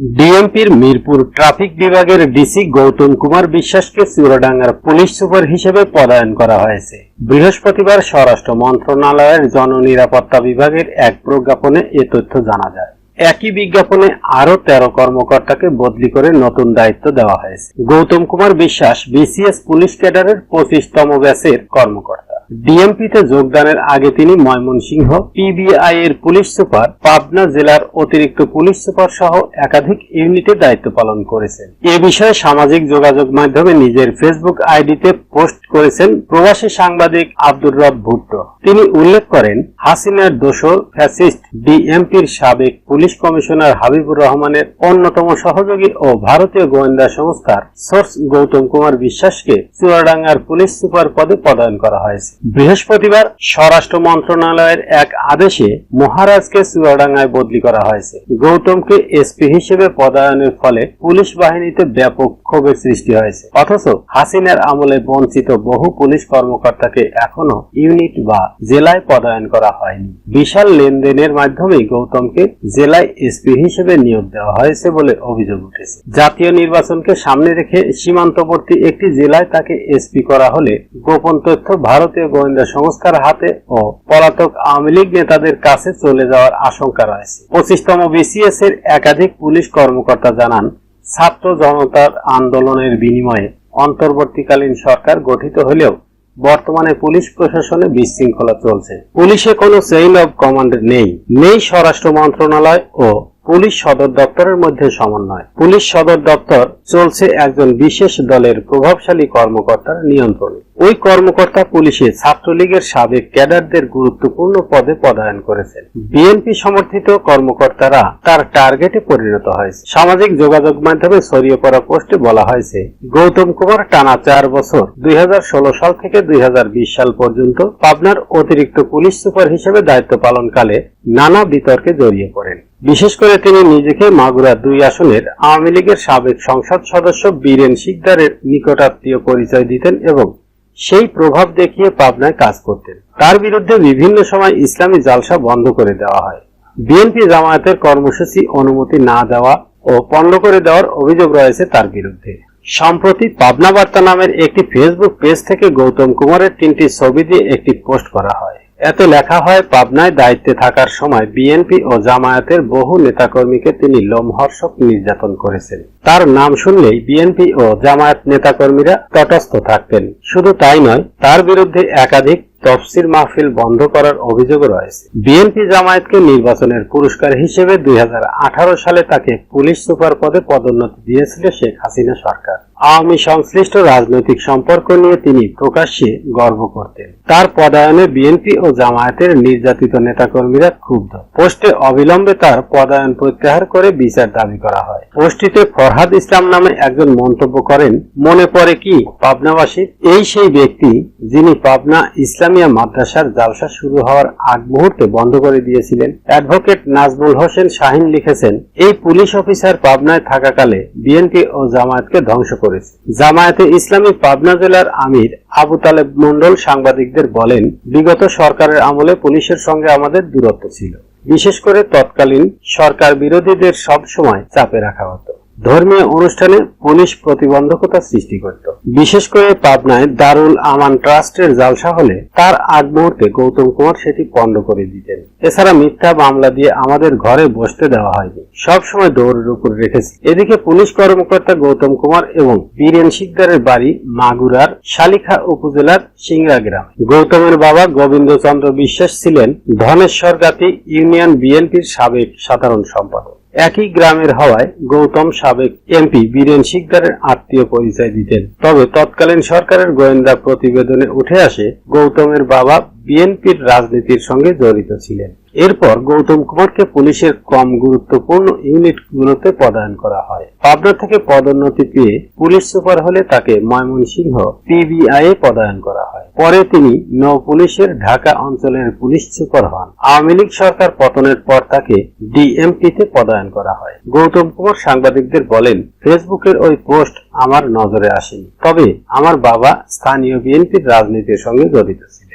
ডিএমপির Mirpur traffic বিভাগের DC Goutam Kumar বিশ্বাসকে চুয়াডাঙ্গার পুলিশ সুপার হিসেবে পদায়ন করা হয়েছে। বৃহস্পতিবার স্বরাষ্ট্র মন্ত্রণালয়ের জননিরাপত্তা বিভাগের এক প্রজ্ঞাপনে এ তথ্য জানা যায়। একই বিজ্ঞাপনে আরও তেরো কর্মকর্তাকে বদলি করে নতুন দায়িত্ব দেওয়া হয়েছে। গৌতম কুমার বিশ্বাস বিসিএস পুলিশ ক্যাডারের পঁচিশতম ব্যাচের কর্মকর্তা। ডিএমপিতে যোগদানের আগে তিনি ময়মনসিংহ, পিবিআই এর পুলিশ সুপার, পাবনা জেলার অতিরিক্ত পুলিশ সুপার সহ একাধিক ইউনিটে দায়িত্ব পালন করেছেন। এ বিষয়ে সামাজিক যোগাযোগ মাধ্যমে নিজের ফেসবুক আইডিতে পোস্ট করেছেন প্রবাসী সাংবাদিক আব্দুর রব ভুট্টো। তিনি উল্লেখ করেন, হাসিনার দোসর ফ্যাসিস্ট ডিএমপির সাবেক পুলিশ কমিশনার হাবিবুর রহমানের অন্যতম সহযোগী ও ভারতীয় গোয়েন্দা সংস্থার সোর্স গৌতম কুমার বিশ্বাসকে চুয়াডাঙ্গার পুলিশ সুপার পদে পদায়ন করা হয়েছে। বৃহস্পতিবার স্বরাষ্ট্র মন্ত্রণালয়ের এক আদেশে মহারাজকে চুয়াডাঙ্গায় বদলি করা হয়েছে। গৌতমকে এসপি হিসেবে পদায়নের ফলে পুলিশ বাহিনীতে ব্যাপক ক্ষোভের সৃষ্টি হয়েছে। অথচ হাসিনার আমলে বঞ্চিত বহু পুলিশ কর্মকর্তাকে এখনও ইউনিট বা জেলায় পদায়ন করা হয়নি। বিশাল লেনদেনের মাধ্যমে গৌতমকে জেলায় এসপি হিসেবে নিয়োগ দেওয়া হয়েছে বলে অভিযোগ উঠেছে। জাতীয় নির্বাচনকে সামনে রেখে সীমান্তবর্তী একটি জেলায় তাকে এসপি করা হলে গোপন তথ্য ভারতীয় গোয়েন্দা সংস্থার হাতে ও পলাতক আওয়ামী লীগ নেতাদের কাছে চলে যাওয়ার আশঙ্কা রয়েছে। পঁচিশতম বিসিএস এর একাধিক পুলিশ কর্মকর্তা জানান, ছাত্র জনতার আন্দোলনের বিনিময়ে অন্তর্বর্তীকালীন সরকার গঠিত হলেও বর্তমানে পুলিশ প্রশাসনে বিশৃঙ্খলা চলছে। পুলিশে কোনো চেইন অব কমান্ড নেই। নেই স্বরাষ্ট্র মন্ত্রণালয় ও পুলিশ সদর দপ্তরের মধ্যে সমন্বয়। পুলিশ সদর দপ্তর চলছে একজন বিশেষ দলের প্রভাবশালী কর্মকর্তার নিয়ন্ত্রণে। ওই কর্মকর্তা পুলিশে ছাত্রলীগের সাবেক ক্যাডারদের গুরুত্বপূর্ণ পদে পদায়ন করেছেন। বিএনপি সমর্থিত কর্মকর্তারা তার টার্গেটে পরিণত হয়েছে। সামাজিক যোগাযোগ মাধ্যমে ছড়িয়ে পড়া পোস্টে বলা হয়েছে, গৌতম কুমার টানা চার বছর, দুই হাজার ষোলো সাল থেকে দুই হাজার বিশ সাল পর্যন্ত পাবনার অতিরিক্ত পুলিশ সুপার হিসেবে দায়িত্ব পালনকালে নানা বিতর্কে জড়িয়ে পড়েন। বিশেষ করে তিনি নিজেকে মাগুরা দুই আসনের আওয়ামী লীগের সাবেক সংসদ সদস্য বীরেন শিকদারের নিকটাত্মীয় পরিচয় দিতেন এবং সেই প্রভাব দেখিয়ে পাবনায় কাজ করতেন। তার বিরুদ্ধে বিভিন্ন সময় ইসলামী জালসা বন্ধ করে দেওয়া হয়। বিএনপি জামায়াতের কর্মসূচি অনুমতি না দেওয়া ও পণ্ড করে দেওয়ার অভিযোগ রয়েছে তার বিরুদ্ধে। সম্প্রতি পাবনা বার্তা নামের একটি ফেসবুক পেজ থেকে গৌতম কুমারের তিনটি ছবি দিয়ে একটি পোস্ট করা হয়। এতে লেখা হয়, পাবনায় দায়িত্বে থাকার সময় বিএনপি ও জামায়াতের বহু নেতাকর্মীকে তিনি লোমহর্ষক নির্যাতন করেছেন। তার নাম শুনলেই বিএনপি ও জামায়াত নেতাকর্মীরা তটস্থ থাকতেন। শুধু তাই নয়, তার বিরুদ্ধে একাধিক তফসির মাহফিল বন্ধ করার অভিযোগ রয়েছে। বিএনপি জামায়াতকে নির্বাচনের পুরস্কার হিসেবে দুই হাজার আঠারো সালে তাকে পুলিশ সুপার পদে পদোন্নতি দিয়েছিল শেখ হাসিনা সরকার। আওয়ামী সংশ্লিষ্ট রাজনৈতিক সম্পর্ক নিয়ে তিনি প্রকাশ্যে গর্ব করতেন। তার পদায়নে বিএনপি ও জামায়াতের নির্যাতিত নেতাকর্মীরা ক্ষুব্ধ। পোস্টে অবিলম্বে তার পদায়ন প্রত্যাহার করে বিচার দাবি করা হয়। পোস্টটিতে ফরহাদ ইসলাম নামে একজন মন্তব্য করেন, মনে পড়ে কি, পাবনাবাসী? এই সেই ব্যক্তি যিনি পাবনা ইসলামিয়া মাদ্রাসার জালসা শুরু হওয়ার আগ মুহূর্তে বন্ধ করে দিয়েছিলেন। অ্যাডভোকেট নাজমুল হোসেন শাহিন লিখেছেন, এই পুলিশ অফিসার পাবনায় থাকাকালে বিএনপি ও জামায়াতকে ধ্বংস করেছে। জামায়াতে ইসলামী পাবনা জেলার আমির আবু তালেব মন্ডল সাংবাদিকদের বলেন, বিগত সরকারের আমলে পুলিশের সঙ্গে আমাদের দূরত্ব ছিল। বিশেষ করে তৎকালীন সরকার বিরোধীদের সব সময় চাপে রাখা হতো। ধর্মীয় অনুষ্ঠানে পুলিশ প্রতিবন্ধকতা সৃষ্টি করত। বিশেষ করে পাবনায় দারুল আমান ট্রাস্টের জালসা হলে তার আগ মুহূর্তে গৌতম কুমার সেটি পণ্ড করে দিতেন। এছাড়া মিথ্যা মামলা দিয়ে আমাদের ঘরে বসতে দেওয়া হয়নি। সব সময় দৌড়ের উপর রেখেছি। এদিকে পুলিশ কর্মকর্তা গৌতম কুমার এবং বীরেন শিকদারের বাড়ি মাগুরার শালিখা উপজেলার সিংড়া গ্রামে। গৌতমের বাবা গোবিন্দ চন্দ্র বিশ্বাস ছিলেন ধনেশ্বর গাতি ইউনিয়ন বিএনপির সাবেক সাধারণ সম্পাদক। একই গ্রামের হওয়ায় গৌতম সাবেক এমপি বীরেন শিকদারের আত্মীয় পরিচয় দিতেন। তবে তৎকালীন সরকারের গোয়েন্দা প্রতিবেদনে উঠে আসে, গৌতমের বাবা বিএনপির রাজনীতির সঙ্গে জড়িত ছিলেন। এরপর গৌতম কুমারকে পুলিশের কম গুরুত্বপূর্ণ ইউনিটগুলোতে পদায়ন করা হয়। পাবনা থেকে পদোন্নতি পেয়ে পুলিশ সুপার হলে তাকে ময়মনসিংহ পিবিআই এ পদায়ন করা হয়। পরে তিনি নৌ পুলিশের ঢাকা অঞ্চলের পুলিশ সুপার হন। আওয়ামী লীগ সরকার পতনের পর তাকে ডিএমপিতে পদায়ন করা হয়। গৌতম কুমার সাংবাদিকদের বলেন, ফেসবুকের ওই পোস্ট আমার নজরে আসেনি। তবে আমার বাবা স্থানীয় বিএনপির রাজনীতির সঙ্গে জড়িত ছিলেন।